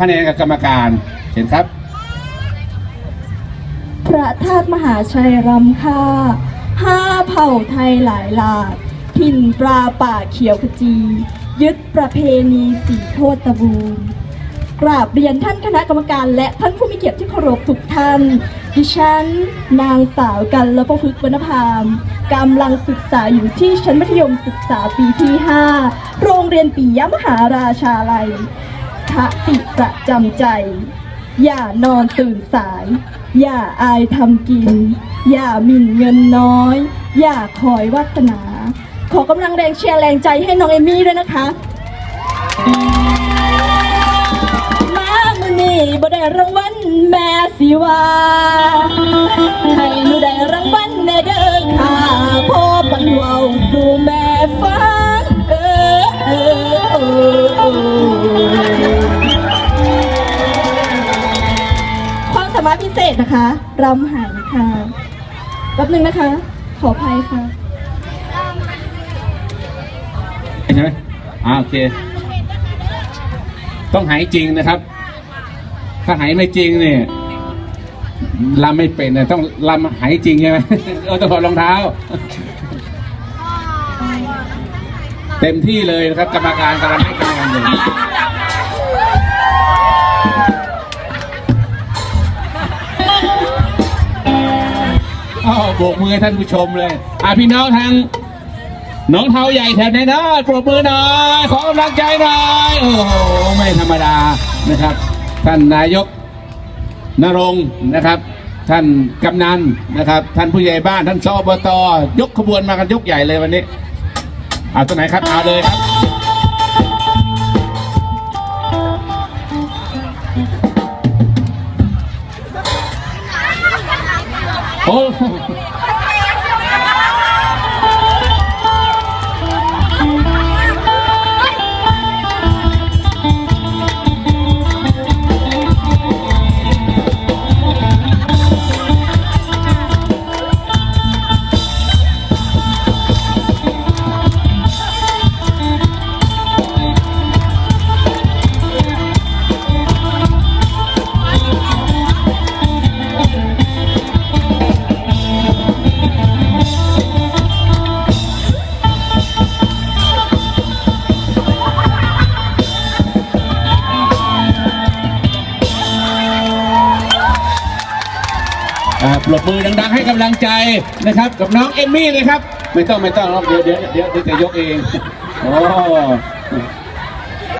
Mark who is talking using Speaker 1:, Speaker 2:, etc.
Speaker 1: คะแนนกับกรรมการเห็นครับ
Speaker 2: พระธาตุมหาชัยรำค่าห้าเผ่าไทยหลายหลากถิ่นปลาป่าเขียวขจี ยึดประเพณีสีโทษตะบูนกราบเรียนท่านคณะกรรมการและท่านผู้มีเกียรติที่เคารพทุกท่าน ดิฉัน นางสาวกันละประพฤกษ์วรรณพามกำลังศึกษาอยู่ที่ชั้นมัธยมศึกษาปีที่ 5 โรงเรียนปียมหาราชาลัย คติประจำใจ อย่านอนตื่นสาย อย่าอายทำกิน อย่าหมิ่นเงินน้อย อย่าคอยวาสนา ขอกำลังแรงเชียร์แรงใจให้น้องเอมี่ด้วยนะคะ มามือนี่บ่ได้รางวัลแม่สิว่า วามสามารถพิเศษนะคะรำหันค่ะแป๊บนึงนะคะ ขออภัยค่ะ
Speaker 1: ใช่ไหมอ่าโอเค ต้องหายจริงนะครับ ถ้าหายไม่จริงเนี่ยลำไม่เป็นนี่ยต้องลำหายจริงใช่ไหมเราต้องถอดรองเท้า เต็มที่เลยนะครับ กรรมการกำลังให้คะแนนอาวโบกมือให้ท่านผู้ชมเลยอะพี่น้องทางน้องเท้าใหญ่แถบไหนนะปรบมือหน่อยขอกำลังใจหน่อยโอ้โหไม่ธรรมดานะครับ ท่านนายกนรงค์นะครับ ท่านกำนันนะครับ ท่านผู้ใหญ่บ้านท่านชอบตยกขบวนมากันยกใหญ่เลยวันนี้เอาตัวไหนครับเอาเลยครับ โปรบมือดังๆให้กำลังใจนะครับ กับน้องเอมมี่เลยครับ ไม่ต้องไม่ต้องรอกเดียวเดี๋ยวเดี๋ยวเดี๋ยวจะยกเองโอ้